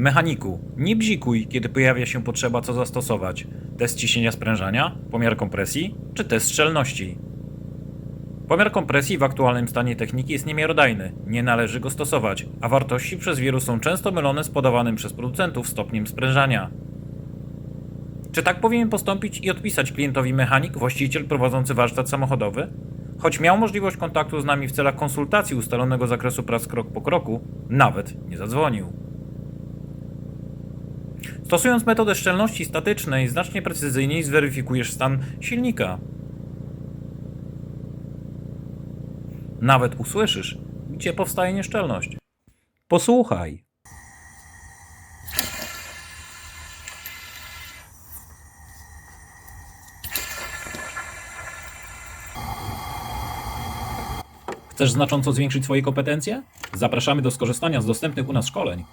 Mechaniku, nie bzikuj, kiedy pojawia się potrzeba co zastosować. Test ciśnienia sprężania, pomiar kompresji czy test szczelności. Pomiar kompresji w aktualnym stanie techniki jest niemiarodajny, nie należy go stosować, a wartości przez wielu są często mylone z podawanym przez producentów stopniem sprężania. Czy tak powinien postąpić i odpisać klientowi mechanik, właściciel prowadzący warsztat samochodowy? Choć miał możliwość kontaktu z nami w celach konsultacji ustalonego zakresu prac krok po kroku, nawet nie zadzwonił. Stosując metodę szczelności statycznej, znacznie precyzyjniej zweryfikujesz stan silnika. Nawet usłyszysz, gdzie powstaje nieszczelność. Posłuchaj. Chcesz znacząco zwiększyć swoje kompetencje? Zapraszamy do skorzystania z dostępnych u nas szkoleń.